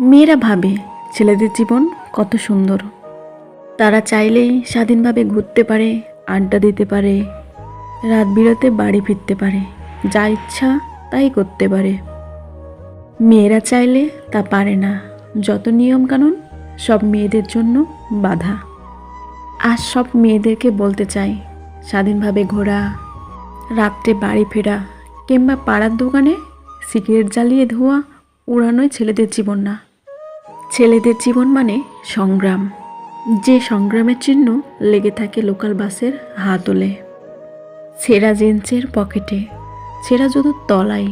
মেয়েরা ভাবে ছেলেদের জীবন কত সুন্দর। তারা চাইলেই স্বাধীনভাবে ঘুরতে পারে, আড্ডা দিতে পারে, রাত বিরাতে বাড়ি ফিরতে পারে, যা ইচ্ছা তাই করতে পারে। মেয়েরা চাইলে তা পারে না, যত নিয়মকানুন, সব মেয়েদের জন্য বাধা। আর সব মেয়েদেরকে বলতে চাই, স্বাধীনভাবে ঘোরা, রাত্রে বাড়ি ফেরা, কিংবা পাড়ার দোকানে সিগারেট জ্বালিয়ে ধোয়া উড়ানোই ছেলেদের জীবন না। ছেলেদের জীবন মানে সংগ্রাম। যে সংগ্রামের চিহ্ন লেগে থাকে লোকাল বাসের হাতলে। ছেঁড়া জিন্সের পকেটে ছেঁড়া জুতোর তলায়।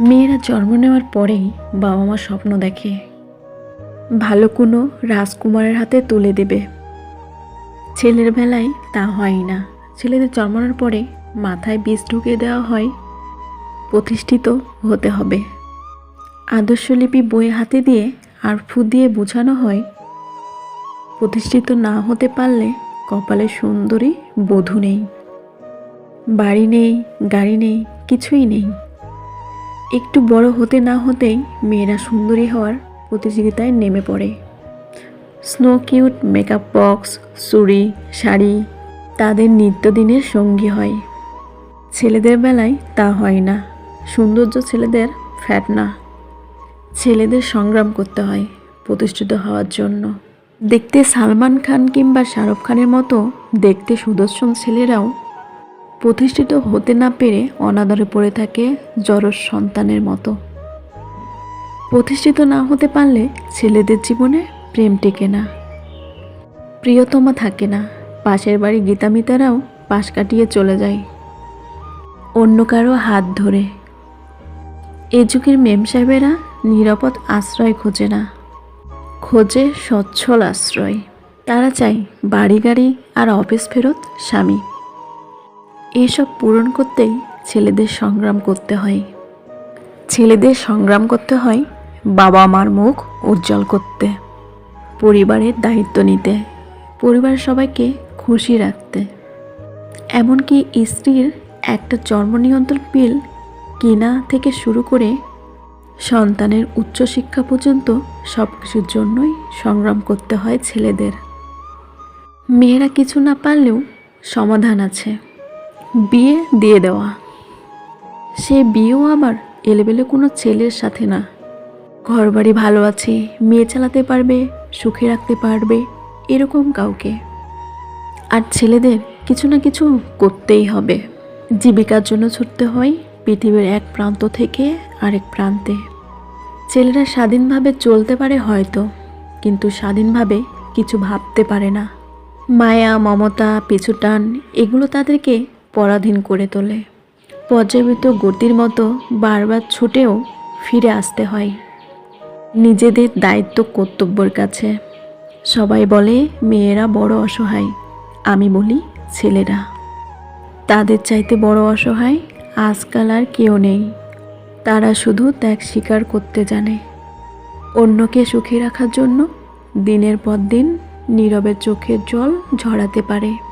মেয়েরা জন্ম নেওয়ার পরেই বাবা মা স্বপ্ন দেখে। ভালো কোনো রাজকুমারের হাতে তুলে দেবে। ছেলের বেলায় তা হয় না। ছেলেদের জন্মানোর পরে মাথায় বীজ ঢুকিয়ে দেওয়া হয়। প্রতিষ্ঠিত হতে হবে। আদর্শলিপি বই হাতে দিয়ে আর ফু দিয়ে বোঝানো হয়, প্রতিষ্ঠিত না হতে পারলে কপালে সুন্দরী বধূ নেই। বাড়ি নেই, গাড়ি নেই, কিছুই নেই। একটু বড় হতে না হতেই মেয়েরা সুন্দরী হওয়ার প্রতিযোগিতায় নেমে পড়ে। স্নো কিউট মেকআপ বক্স, চুড়ি, শাড়ি তাদের নিত্যদিনের সঙ্গী হয়। ছেলেদের বেলায় তা হয় না। সৌন্দর্য ছেলেদের ফ্যাট না। ছেলেদের সংগ্রাম করতে হয় প্রতিষ্ঠিত হওয়ার জন্য। দেখতে সালমান খান কিংবা শাহরুখ খানের মতো দেখতে সুদর্শন ছেলেরাও প্রতিষ্ঠিত হতে না পেরে অনাদরে পড়ে থাকে জড়র সন্তানের মতো। প্রতিষ্ঠিত না হতে পারলে ছেলেদের জীবনে প্রেম টেকে না। প্রিয়তমা থাকে না, পাশের বাড়ি গীতামিতারাও পাশ কাটিয়ে চলে যায়। অন্য কারও হাত ধরে। এ যুগের মেম সাহেবেরা নিরাপদ আশ্রয় খোঁজে না। খোঁজে সচ্ছল আশ্রয়। তারা চায় বাড়ি গাড়ি আর অফিস ফেরত স্বামী। এসব পূরণ করতেই ছেলেদের সংগ্রাম করতে হয়। ছেলেদের সংগ্রাম করতে হয় বাবা মার মুখ উজ্জ্বল করতে। পরিবারের দায়িত্ব নিতে। পরিবারের সবাইকে খুশি রাখতে। এমনকি স্ত্রীর একটা জন্ম নিয়ন্ত্রণ পিল কেনা থেকে শুরু করে সন্তানের উচ্চশিক্ষা পর্যন্ত সব কিছুর জন্যই সংগ্রাম করতে হয় ছেলেদের। মেয়েরা কিছু না পারলেও সমাধান আছে। বিয়ে দিয়ে দেওয়া। সে বিয়েও আবার এলেবেলে কোনো ছেলের সাথে না। ঘরবাড়ি ভালো আছে, মেয়ে চালাতে পারবে, সুখে রাখতে পারবে, এরকম কাউকে। আর ছেলেদের কিছু না কিছু করতেই হবে। জীবিকার জন্য ছুটতে হয় পৃথিবীর এক প্রান্ত থেকে আরেক প্রান্তে। ছেলেরা স্বাধীনভাবে চলতে পারে হয়তো, কিন্তু স্বাধীনভাবে কিছু ভাবতে পারে না। মায়া, মমতা, পিছুটান, এগুলো তাদেরকে পরাধীন করে তোলে। পর্যাবৃত গতির মতো বারবার ছুটেও ফিরে আসতে হয়। নিজেদের দায়িত্ব কর্তব্যর কাছে। সবাই বলে, মেয়েরা বড় অসহায়। আমি বলি, ছেলেরা। তাদের চাইতে বড় অসহায় আজকাল আর কেউ নেই। তারা শুধু ত্যাগ স্বীকার করতে জানে। অন্যকে সুখী রাখার জন্য দিনের পর দিন নীরবের চোখের জল ঝরাতে পারে।